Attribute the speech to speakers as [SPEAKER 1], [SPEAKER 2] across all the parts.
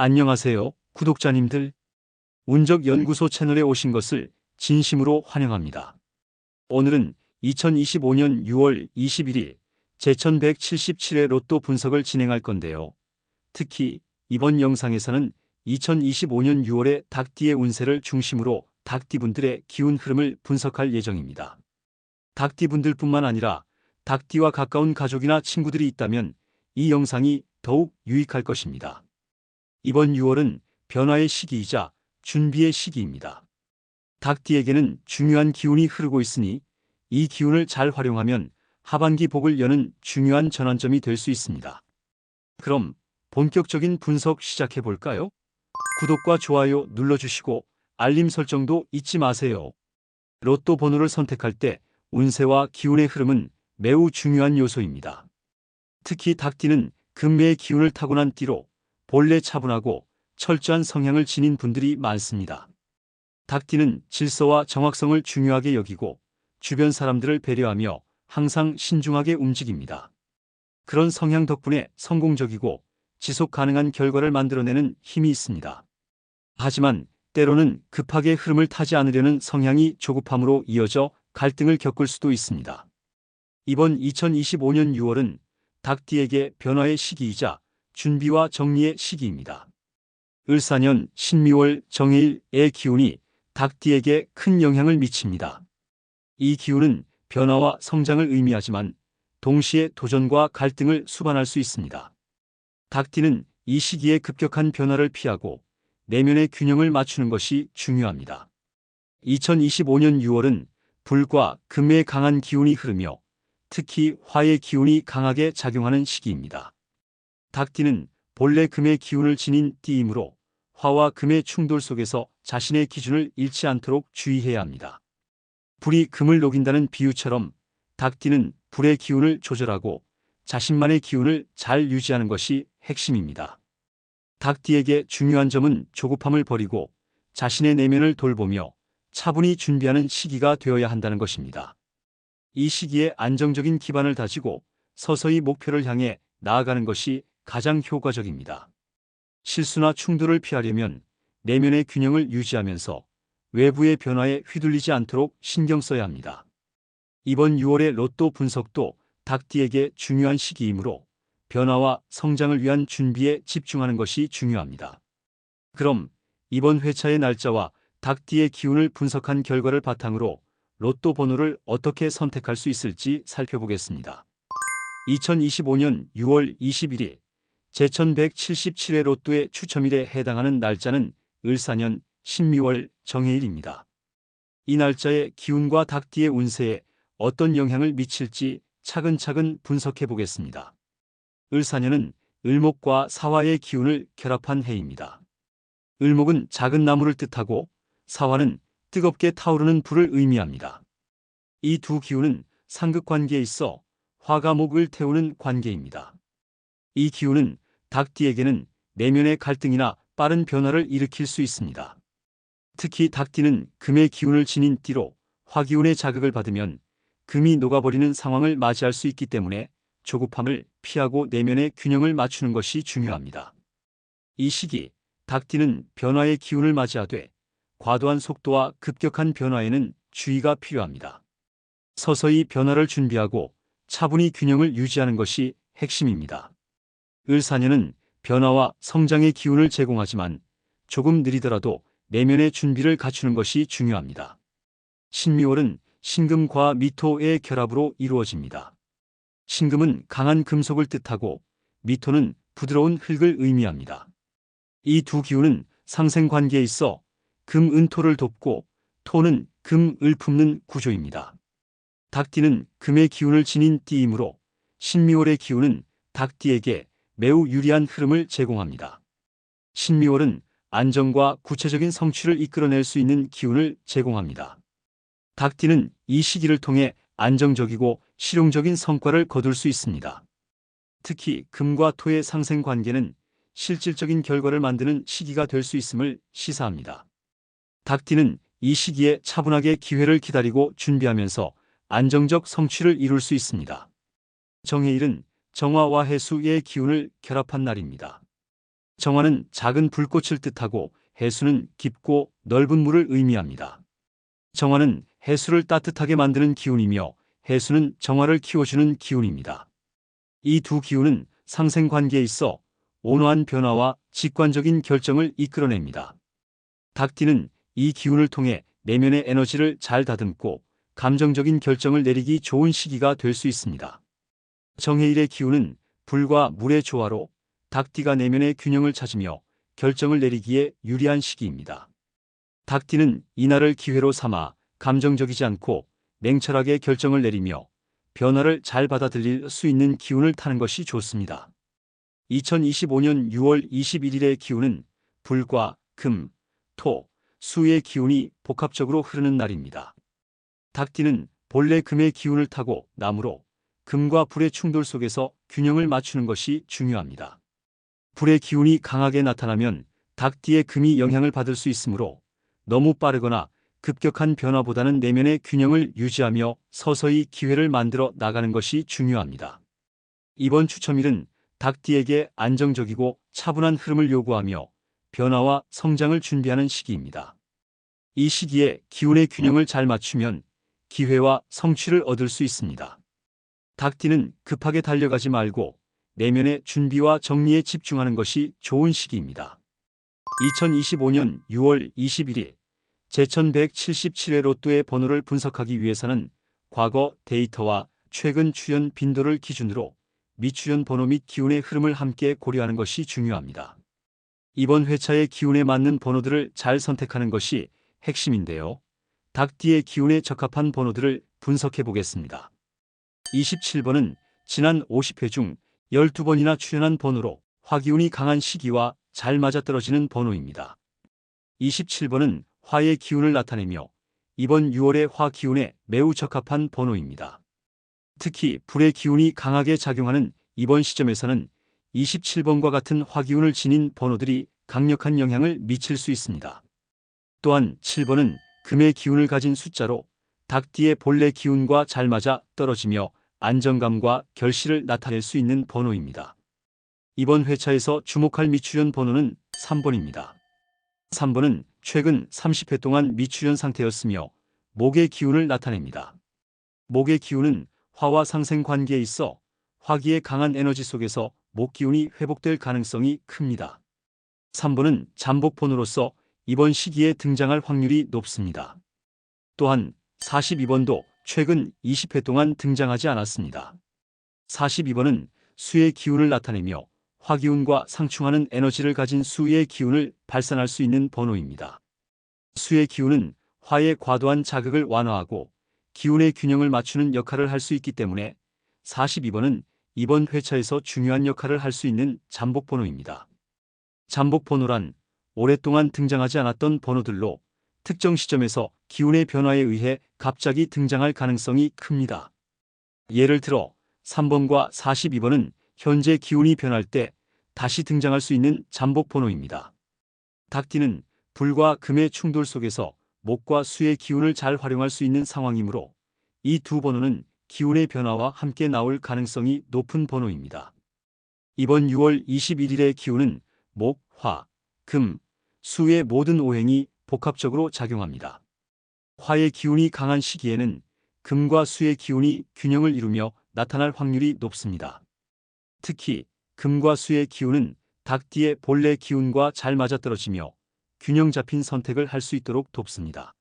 [SPEAKER 1] 안녕하세요, 구독자님들. 운적연구소 채널에 오신 것을 진심으로 환영합니다. 오늘은 2025년 6월 21일 제1177회 로또 분석을 진행할 건데요. 특히 이번 영상에서는 2025년 6월의 닭띠의 운세를 중심으로 닭띠분들의 기운 흐름을 분석할 예정입니다. 닭띠분들뿐만 아니라 닭띠와 가까운 가족이나 친구들이 있다면 이 영상이 더욱 유익할 것입니다. 이번 6월은 변화의 시기이자 준비의 시기입니다. 닭띠에게는 중요한 기운이 흐르고 있으니 이 기운을 잘 활용하면 하반기 복을 여는 중요한 전환점이 될 수 있습니다. 그럼 본격적인 분석 시작해 볼까요? 구독과 좋아요 눌러주시고 알림 설정도 잊지 마세요. 로또 번호를 선택할 때 운세와 기운의 흐름은 매우 중요한 요소입니다. 특히 닭띠는 금매의 기운을 타고난 띠로 본래 차분하고 철저한 성향을 지닌 분들이 많습니다. 닭띠는 질서와 정확성을 중요하게 여기고 주변 사람들을 배려하며 항상 신중하게 움직입니다. 그런 성향 덕분에 성공적이고 지속 가능한 결과를 만들어내는 힘이 있습니다. 하지만 때로는 급하게 흐름을 타지 않으려는 성향이 조급함으로 이어져 갈등을 겪을 수도 있습니다. 이번 2025년 6월은 닭띠에게 변화의 시기이자 준비와 정리의 시기입니다. 을사년 신미월 정해일의 기운이 닭띠에게 큰 영향을 미칩니다. 이 기운은 변화와 성장을 의미하지만 동시에 도전과 갈등을 수반할 수 있습니다. 닭띠는 이 시기에 급격한 변화를 피하고 내면의 균형을 맞추는 것이 중요합니다. 2025년 6월은 불과 금의 강한 기운이 흐르며 특히 화의 기운이 강하게 작용하는 시기입니다. 닭띠는 본래 금의 기운을 지닌 띠이므로 화와 금의 충돌 속에서 자신의 기준을 잃지 않도록 주의해야 합니다. 불이 금을 녹인다는 비유처럼 닭띠는 불의 기운을 조절하고 자신만의 기운을 잘 유지하는 것이 핵심입니다. 닭띠에게 중요한 점은 조급함을 버리고 자신의 내면을 돌보며 차분히 준비하는 시기가 되어야 한다는 것입니다. 이 시기에 안정적인 기반을 다지고 서서히 목표를 향해 나아가는 것이 가장 효과적입니다. 실수나 충돌을 피하려면 내면의 균형을 유지하면서 외부의 변화에 휘둘리지 않도록 신경 써야 합니다. 이번 6월의 로또 분석도 닭띠에게 중요한 시기이므로 변화와 성장을 위한 준비에 집중하는 것이 중요합니다. 그럼 이번 회차의 날짜와 닭띠의 기운을 분석한 결과를 바탕으로 로또 번호를 어떻게 선택할 수 있을지 살펴보겠습니다. 2025년 6월 21일 제1177회 로또의 추첨일에 해당하는 날짜는 을사년 신미월 정해일입니다. 이 날짜의 기운과 닭띠의 운세에 어떤 영향을 미칠지 차근차근 분석해 보겠습니다. 을사년은 을목과 사화의 기운을 결합한 해입니다. 을목은 작은 나무를 뜻하고 사화는 뜨겁게 타오르는 불을 의미합니다. 이 두 기운은 상극 관계에 있어 화가 목을 태우는 관계입니다. 이 기운은 닭띠에게는 내면의 갈등이나 빠른 변화를 일으킬 수 있습니다. 특히 닭띠는 금의 기운을 지닌 띠로 화기운의 자극을 받으면 금이 녹아버리는 상황을 맞이할 수 있기 때문에 조급함을 피하고 내면의 균형을 맞추는 것이 중요합니다. 이 시기 닭띠는 변화의 기운을 맞이하되 과도한 속도와 급격한 변화에는 주의가 필요합니다. 서서히 변화를 준비하고 차분히 균형을 유지하는 것이 핵심입니다. 을사년은 변화와 성장의 기운을 제공하지만 조금 느리더라도 내면의 준비를 갖추는 것이 중요합니다. 신미월은 신금과 미토의 결합으로 이루어집니다. 신금은 강한 금속을 뜻하고 미토는 부드러운 흙을 의미합니다. 이 두 기운은 상생 관계에 있어 금, 은토를 돕고 토는 금, 을 품는 구조입니다. 닭띠는 금의 기운을 지닌 띠이므로 신미월의 기운은 닭띠에게 매우 유리한 흐름을 제공합니다. 신미월은 안정과 구체적인 성취를 이끌어낼 수 있는 기운을 제공합니다. 닭띠는 이 시기를 통해 안정적이고 실용적인 성과를 거둘 수 있습니다. 특히 금과 토의 상생 관계는 실질적인 결과를 만드는 시기가 될 수 있음을 시사합니다. 닭띠는 이 시기에 차분하게 기회를 기다리고 준비하면서 안정적 성취를 이룰 수 있습니다. 정해일은 정화와 해수의 기운을 결합한 날입니다. 정화는 작은 불꽃을 뜻하고 해수는 깊고 넓은 물을 의미합니다. 정화는 해수를 따뜻하게 만드는 기운이며 해수는 정화를 키워주는 기운입니다. 이 두 기운은 상생관계에 있어 온화한 변화와 직관적인 결정을 이끌어냅니다. 닭띠는 이 기운을 통해 내면의 에너지를 잘 다듬고 감정적인 결정을 내리기 좋은 시기가 될 수 있습니다. 정해일의 기운은 불과 물의 조화로 닭띠가 내면의 균형을 찾으며 결정을 내리기에 유리한 시기입니다. 닭띠는 이날을 기회로 삼아 감정적이지 않고 냉철하게 결정을 내리며 변화를 잘 받아들일 수 있는 기운을 타는 것이 좋습니다. 2025년 6월 21일의 기운은 불과 금, 토, 수의 기운이 복합적으로 흐르는 날입니다. 닭띠는 본래 금의 기운을 타고 나무로 금과 불의 충돌 속에서 균형을 맞추는 것이 중요합니다. 불의 기운이 강하게 나타나면 닭띠의 금이 영향을 받을 수 있으므로 너무 빠르거나 급격한 변화보다는 내면의 균형을 유지하며 서서히 기회를 만들어 나가는 것이 중요합니다. 이번 추첨일은 닭띠에게 안정적이고 차분한 흐름을 요구하며 변화와 성장을 준비하는 시기입니다. 이 시기에 기운의 균형을 잘 맞추면 기회와 성취를 얻을 수 있습니다. 닭띠는 급하게 달려가지 말고 내면의 준비와 정리에 집중하는 것이 좋은 시기입니다. 2025년 6월 21일 제1177회 로또의 번호를 분석하기 위해서는 과거 데이터와 최근 출연 빈도를 기준으로 미출연 번호 및 기운의 흐름을 함께 고려하는 것이 중요합니다. 이번 회차의 기운에 맞는 번호들을 잘 선택하는 것이 핵심인데요. 닭띠의 기운에 적합한 번호들을 분석해 보겠습니다. 27번은 지난 50회 중 12번이나 출연한 번호로 화기운이 강한 시기와 잘 맞아떨어지는 번호입니다. 27번은 화의 기운을 나타내며 이번 6월의 화 기운에 매우 적합한 번호입니다. 특히 불의 기운이 강하게 작용하는 이번 시점에서는 27번과 같은 화기운을 지닌 번호들이 강력한 영향을 미칠 수 있습니다. 또한 7번은 금의 기운을 가진 숫자로 닭띠의 본래 기운과 잘 맞아 떨어지며 안정감과 결실을 나타낼 수 있는 번호입니다. 이번 회차에서 주목할 미출연 번호는 3번입니다. 3번은 최근 30회 동안 미출연 상태였으며 목의 기운을 나타냅니다. 목의 기운은 화와 상생 관계에 있어 화기의 강한 에너지 속에서 목 기운이 회복될 가능성이 큽니다. 3번은 잠복폰으로서 이번 시기에 등장할 확률이 높습니다. 또한 42번도 최근 20회 동안 등장하지 않았습니다. 42번은 수의 기운을 나타내며 화기운과 상충하는 에너지를 가진 수의 기운을 발산할 수 있는 번호입니다. 수의 기운은 화의 과도한 자극을 완화하고 기운의 균형을 맞추는 역할을 할 수 있기 때문에 42번은 이번 회차에서 중요한 역할을 할 수 있는 잠복 번호입니다. 잠복 번호란 오랫동안 등장하지 않았던 번호들로 특정 시점에서 기운의 변화에 의해 갑자기 등장할 가능성이 큽니다. 예를 들어 3번과 42번은 현재 기운이 변할 때 다시 등장할 수 있는 잠복 번호입니다. 닭띠는 불과 금의 충돌 속에서 목과 수의 기운을 잘 활용할 수 있는 상황이므로 이 두 번호는 기운의 변화와 함께 나올 가능성이 높은 번호입니다. 이번 6월 21일의 기운은 목, 화, 금, 수의 모든 오행이 복합적으로 작용합니다. 화의 기운이 강한 시기에는 금과 수의 기운이 균형을 이루며 나타날 확률이 높습니다. 특히 금과 수의 기운은 닭띠의 본래 기운과 잘 맞아떨어지며 균형 잡힌 선택을 할 수 있도록 돕습니다.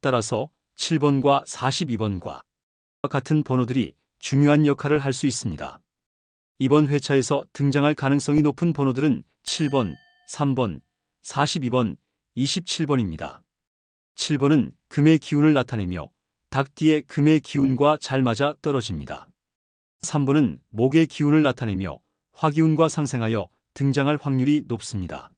[SPEAKER 1] 따라서 7번과 42번과 같은 번호들이 중요한 역할을 할 수 있습니다. 이번 회차에서 등장할 가능성이 높은 번호들은 7번, 3번, 42번, 27번입니다. 7번은 금의 기운을 나타내며 닭띠의 금의 기운과 잘 맞아 떨어집니다. 3번은 목의 기운을 나타내며 화기운과 상생하여 등장할 확률이 높습니다.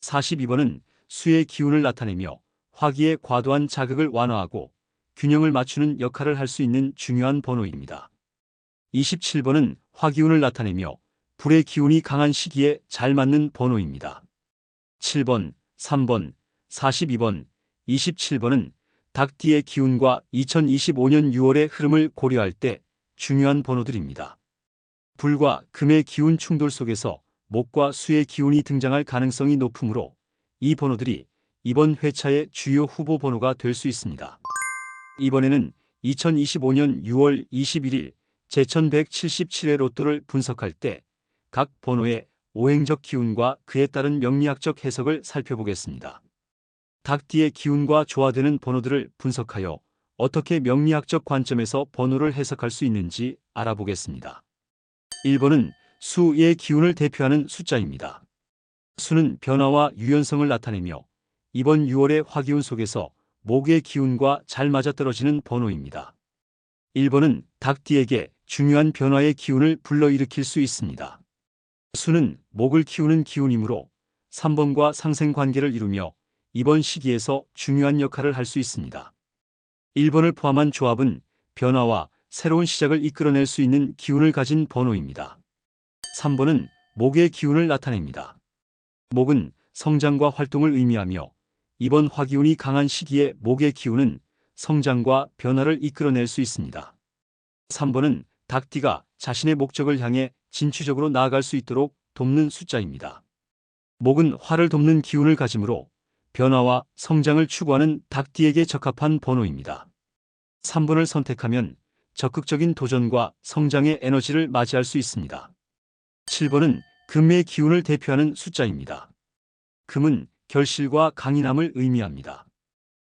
[SPEAKER 1] 42번은 수의 기운을 나타내며 화기의 과도한 자극을 완화하고 균형을 맞추는 역할을 할 수 있는 중요한 번호입니다. 27번은 화기운을 나타내며 불의 기운이 강한 시기에 잘 맞는 번호입니다. 7번, 3번, 42번, 27번은 닭띠의 기운과 2025년 6월의 흐름을 고려할 때 중요한 번호들입니다. 불과 금의 기운 충돌 속에서 목과 수의 기운이 등장할 가능성이 높으므로 이 번호들이 이번 회차의 주요 후보 번호가 될 수 있습니다. 이번에는 2025년 6월 21일 제1177회 로또를 분석할 때 각 번호의 오행적 기운과 그에 따른 명리학적 해석을 살펴보겠습니다. 닭띠의 기운과 조화되는 번호들을 분석하여 어떻게 명리학적 관점에서 번호를 해석할 수 있는지 알아보겠습니다. 1번은 수의 기운을 대표하는 숫자입니다. 수는 변화와 유연성을 나타내며 이번 6월의 화기운 속에서 목의 기운과 잘 맞아떨어지는 번호입니다. 1번은 닭띠에게 중요한 변화의 기운을 불러일으킬 수 있습니다. 수는 목을 키우는 기운이므로 3번과 상생관계를 이루며 이번 시기에서 중요한 역할을 할 수 있습니다. 1번을 포함한 조합은 변화와 새로운 시작을 이끌어낼 수 있는 기운을 가진 번호입니다. 3번은 목의 기운을 나타냅니다. 목은 성장과 활동을 의미하며 이번 화기운이 강한 시기에 목의 기운은 성장과 변화를 이끌어낼 수 있습니다. 3번은 닭띠가 자신의 목적을 향해 진취적으로 나아갈 수 있도록 돕는 숫자입니다. 목은 화를 돕는 기운을 가지므로 변화와 성장을 추구하는 닭띠에게 적합한 번호입니다. 3번을 선택하면 적극적인 도전과 성장의 에너지를 맞이할 수 있습니다. 7번은 금의 기운을 대표하는 숫자입니다. 금은 결실과 강인함을 의미합니다.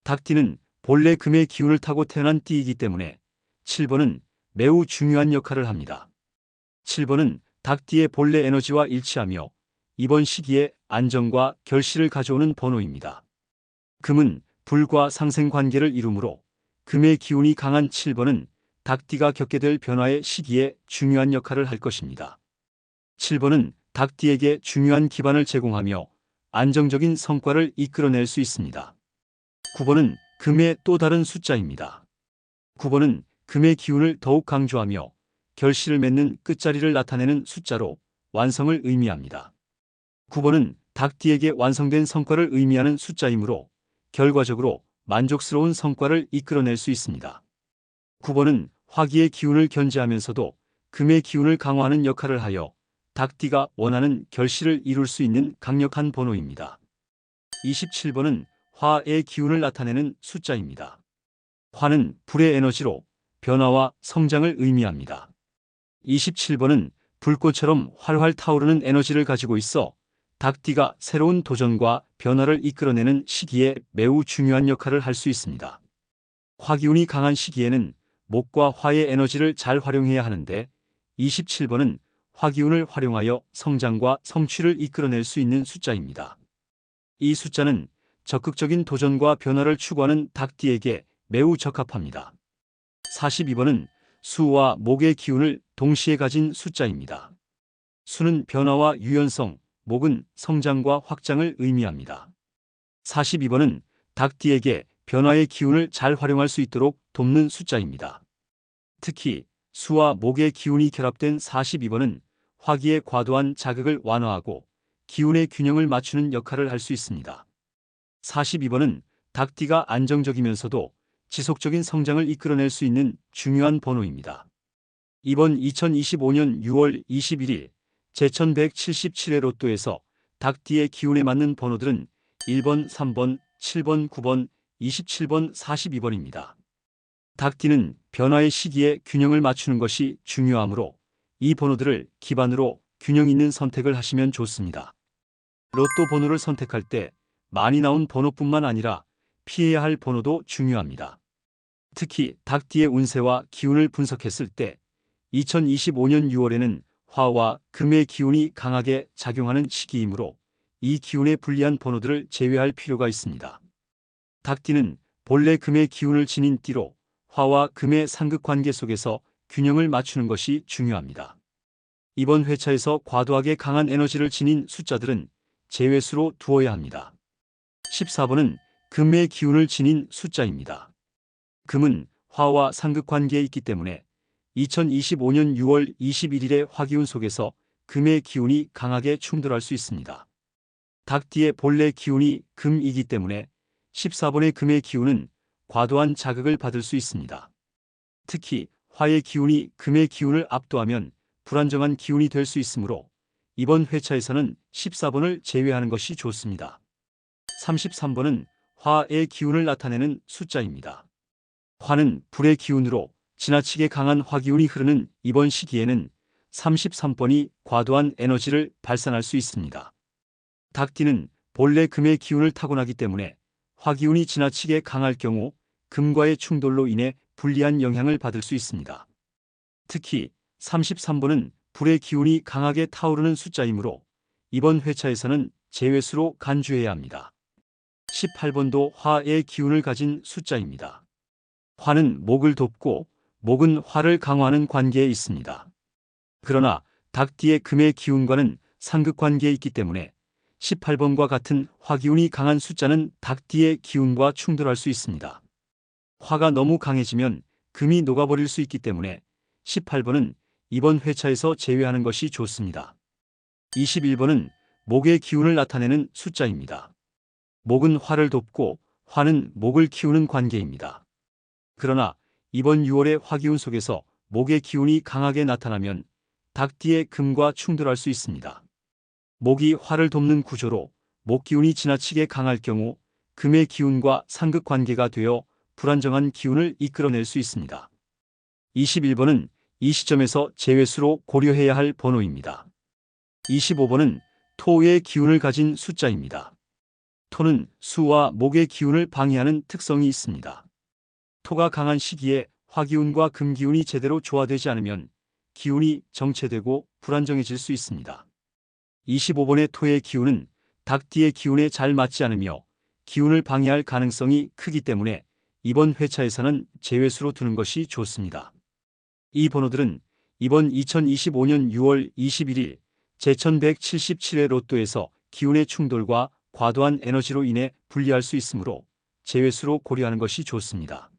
[SPEAKER 1] 닭띠는 본래 금의 기운을 타고 태어난 띠이기 때문에 7번은 매우 중요한 역할을 합니다. 7번은 닭띠의 본래 에너지와 일치하며 이번 시기에 안정과 결실을 가져오는 번호입니다. 금은 불과 상생 관계를 이루므로 금의 기운이 강한 7번은 닭띠가 겪게 될 변화의 시기에 중요한 역할을 할 것입니다. 7번은 닭띠에게 중요한 기반을 제공하며 안정적인 성과를 이끌어낼 수 있습니다. 9번은 금의 또 다른 숫자입니다. 9번은 금의 기운을 더욱 강조하며 결실을 맺는 끝자리를 나타내는 숫자로 완성을 의미합니다. 9번은 닭띠에게 완성된 성과를 의미하는 숫자이므로 결과적으로 만족스러운 성과를 이끌어낼 수 있습니다. 9번은 화기의 기운을 견제하면서도 금의 기운을 강화하는 역할을 하여 닭띠가 원하는 결실을 이룰 수 있는 강력한 번호입니다. 27번은 화의 기운을 나타내는 숫자입니다. 화는 불의 에너지로 변화와 성장을 의미합니다. 27번은 불꽃처럼 활활 타오르는 에너지를 가지고 있어 닭띠가 새로운 도전과 변화를 이끌어내는 시기에 매우 중요한 역할을 할 수 있습니다. 화기운이 강한 시기에는 목과 화의 에너지를 잘 활용해야 하는데 27번은 화기운을 활용하여 성장과 성취를 이끌어낼 수 있는 숫자입니다. 이 숫자는 적극적인 도전과 변화를 추구하는 닭띠에게 매우 적합합니다. 42번은 수와 목의 기운을 동시에 가진 숫자입니다. 수는 변화와 유연성, 목은 성장과 확장을 의미합니다. 42번은 닭띠에게 변화의 기운을 잘 활용할 수 있도록 돕는 숫자입니다. 특히 수와 목의 기운이 결합된 42번은 화기의 과도한 자극을 완화하고 기운의 균형을 맞추는 역할을 할 수 있습니다. 42번은 닭띠가 안정적이면서도 지속적인 성장을 이끌어낼 수 있는 중요한 번호입니다. 이번 2025년 6월 21일 제1177회 로또에서 닭띠의 기운에 맞는 번호들은 1번, 3번, 7번, 9번, 27번, 42번입니다. 닭띠는 변화의 시기에 균형을 맞추는 것이 중요하므로 이 번호들을 기반으로 균형 있는 선택을 하시면 좋습니다. 로또 번호를 선택할 때 많이 나온 번호뿐만 아니라 피해야 할 번호도 중요합니다. 특히 닭띠의 운세와 기운을 분석했을 때 2025년 6월에는 화와 금의 기운이 강하게 작용하는 시기이므로 이 기운에 불리한 번호들을 제외할 필요가 있습니다. 닭띠는 본래 금의 기운을 지닌 띠로 화와 금의 상극 관계 속에서 균형을 맞추는 것이 중요합니다. 이번 회차에서 과도하게 강한 에너지를 지닌 숫자들은 제외수로 두어야 합니다. 14번은 금의 기운을 지닌 숫자입니다. 금은 화와 상극 관계에 있기 때문에 2025년 6월 21일의 화기운 속에서 금의 기운이 강하게 충돌할 수 있습니다. 닭띠의 본래 기운이 금이기 때문에 14번의 금의 기운은 과도한 자극을 받을 수 있습니다. 특히 화의 기운이 금의 기운을 압도하면 불안정한 기운이 될 수 있으므로 이번 회차에서는 14번을 제외하는 것이 좋습니다. 33번은 화의 기운을 나타내는 숫자입니다. 화는 불의 기운으로 지나치게 강한 화기운이 흐르는 이번 시기에는 33번이 과도한 에너지를 발산할 수 있습니다. 닭띠는 본래 금의 기운을 타고나기 때문에 화기운이 지나치게 강할 경우 금과의 충돌로 인해 불리한 영향을 받을 수 있습니다. 특히 33번은 불의 기운이 강하게 타오르는 숫자이므로 이번 회차에서는 제외수로 간주해야 합니다. 18번도 화의 기운을 가진 숫자입니다. 화는 목을 돕고 목은 화를 강화하는 관계에 있습니다. 그러나 닭띠의 금의 기운과는 상극 관계에 있기 때문에 18번과 같은 화기운이 강한 숫자는 닭띠의 기운과 충돌할 수 있습니다. 화가 너무 강해지면 금이 녹아버릴 수 있기 때문에 18번은 이번 회차에서 제외하는 것이 좋습니다. 21번은 목의 기운을 나타내는 숫자입니다. 목은 화를 돕고 화는 목을 키우는 관계입니다. 그러나 이번 6월의 화기운 속에서 목의 기운이 강하게 나타나면 닭띠의 금과 충돌할 수 있습니다. 목이 화를 돕는 구조로 목 기운이 지나치게 강할 경우 금의 기운과 상극 관계가 되어 불안정한 기운을 이끌어낼 수 있습니다. 21번은 이 시점에서 제외수로 고려해야 할 번호입니다. 25번은 토의 기운을 가진 숫자입니다. 토는 수와 목의 기운을 방해하는 특성이 있습니다. 토가 강한 시기에 화기운과 금기운이 제대로 조화되지 않으면 기운이 정체되고 불안정해질 수 있습니다. 25번의 토의 기운은 닭띠의 기운에 잘 맞지 않으며 기운을 방해할 가능성이 크기 때문에 이번 회차에서는 제외수로 두는 것이 좋습니다. 이 번호들은 이번 2025년 6월 21일 제1177회 로또에서 기운의 충돌과 과도한 에너지로 인해 불리할 수 있으므로 제외수로 고려하는 것이 좋습니다.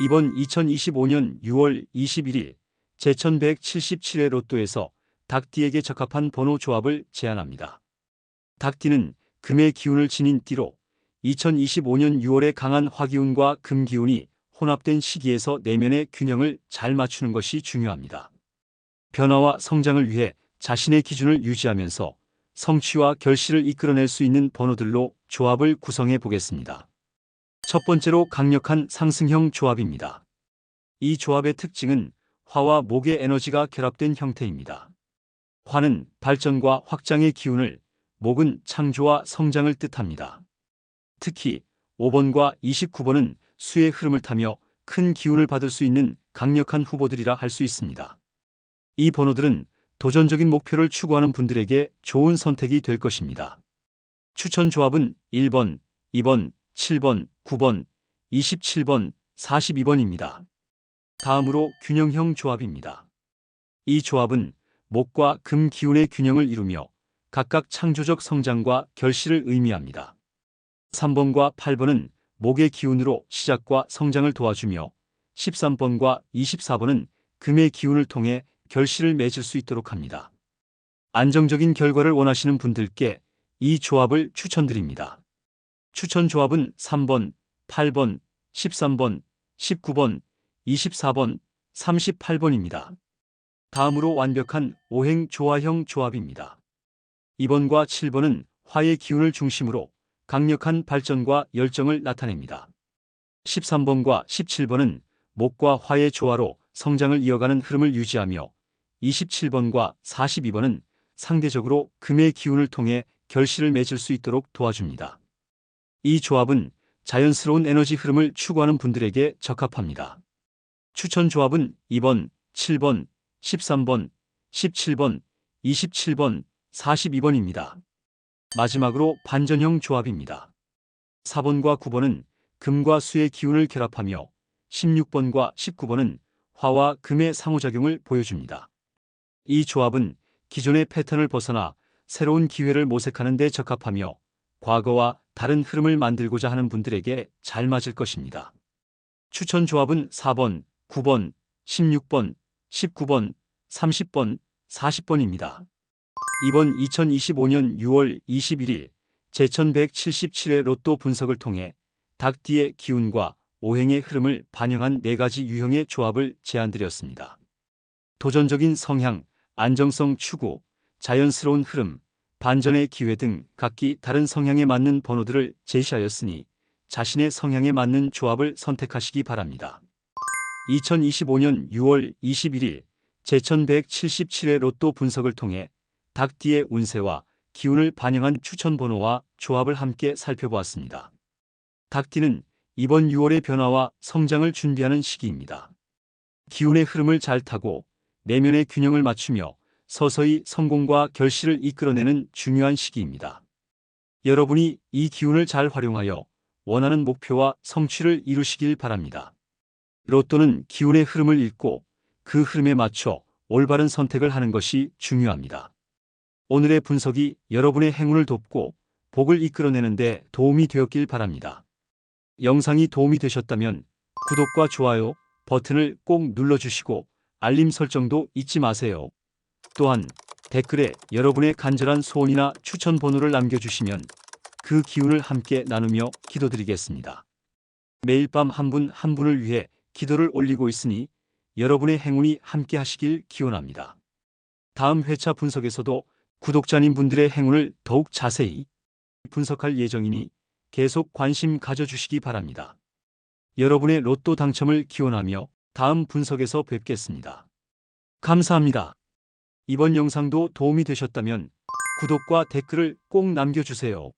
[SPEAKER 1] 이번 2025년 6월 21일 제1177회 로또에서 닭띠에게 적합한 번호 조합을 제안합니다. 닭띠는 금의 기운을 지닌 띠로 2025년 6월에 강한 화기운과 금기운이 혼합된 시기에서 내면의 균형을 잘 맞추는 것이 중요합니다. 변화와 성장을 위해 자신의 기준을 유지하면서 성취와 결실을 이끌어낼 수 있는 번호들로 조합을 구성해 보겠습니다. 첫 번째로 강력한 상승형 조합입니다. 이 조합의 특징은 화와 목의 에너지가 결합된 형태입니다. 화는 발전과 확장의 기운을, 목은 창조와 성장을 뜻합니다. 특히 5번과 29번은 수의 흐름을 타며 큰 기운을 받을 수 있는 강력한 후보들이라 할 수 있습니다. 이 번호들은 도전적인 목표를 추구하는 분들에게 좋은 선택이 될 것입니다. 추천 조합은 1번, 2번, 7번, 9번, 27번, 42번입니다. 다음으로 균형형 조합입니다. 이 조합은 목과 금 기운의 균형을 이루며 각각 창조적 성장과 결실을 의미합니다. 3번과 8번은 목의 기운으로 시작과 성장을 도와주며 13번과 24번은 금의 기운을 통해 결실을 맺을 수 있도록 합니다. 안정적인 결과를 원하시는 분들께 이 조합을 추천드립니다. 추천 조합은 3번, 8번, 13번, 19번, 24번, 38번입니다. 다음으로 완벽한 오행 조화형 조합입니다. 2번과 7번은 화의 기운을 중심으로 강력한 발전과 열정을 나타냅니다. 13번과 17번은 목과 화의 조화로 성장을 이어가는 흐름을 유지하며 27번과 42번은 상대적으로 금의 기운을 통해 결실을 맺을 수 있도록 도와줍니다. 이 조합은 자연스러운 에너지 흐름을 추구하는 분들에게 적합합니다. 추천 조합은 2번, 7번, 13번, 17번, 27번, 42번입니다. 마지막으로 반전형 조합입니다. 4번과 9번은 금과 수의 기운을 결합하며 16번과 19번은 화와 금의 상호작용을 보여줍니다. 이 조합은 기존의 패턴을 벗어나 새로운 기회를 모색하는 데 적합하며 과거와 다른 흐름을 만들고자 하는 분들에게 잘 맞을 것입니다. 추천 조합은 4번, 9번, 16번, 19번, 30번, 40번입니다. 이번 2025년 6월 21일 제1177회 로또 분석을 통해 닭띠의 기운과 오행의 흐름을 반영한 네 가지 유형의 조합을 제안드렸습니다. 도전적인 성향, 안정성 추구, 자연스러운 흐름, 반전의 기회 등 각기 다른 성향에 맞는 번호들을 제시하였으니 자신의 성향에 맞는 조합을 선택하시기 바랍니다. 2025년 6월 21일 제천 177회 로또 분석을 통해 닭띠의 운세와 기운을 반영한 추천 번호와 조합을 함께 살펴보았습니다. 닭띠는 이번 6월의 변화와 성장을 준비하는 시기입니다. 기운의 흐름을 잘 타고 내면의 균형을 맞추며 서서히 성공과 결실을 이끌어내는 중요한 시기입니다. 여러분이 이 기운을 잘 활용하여 원하는 목표와 성취를 이루시길 바랍니다. 로또는 기운의 흐름을 읽고 그 흐름에 맞춰 올바른 선택을 하는 것이 중요합니다. 오늘의 분석이 여러분의 행운을 돕고 복을 이끌어내는데 도움이 되었길 바랍니다. 영상이 도움이 되셨다면 구독과 좋아요 버튼을 꼭 눌러주시고 알림 설정도 잊지 마세요. 또한 댓글에 여러분의 간절한 소원이나 추천 번호를 남겨주시면 그 기운을 함께 나누며 기도드리겠습니다. 매일 밤 한분한 분을 위해 기도를 올리고 있으니 여러분의 행운이 함께 하시길 기원합니다. 다음 회차 분석에서도 구독자님 분들의 행운을 더욱 자세히 분석할 예정이니 계속 관심 가져주시기 바랍니다. 여러분의 로또 당첨을 기원하며 다음 분석에서 뵙겠습니다. 감사합니다. 이번 영상도 도움이 되셨다면 구독과 댓글을 꼭 남겨주세요.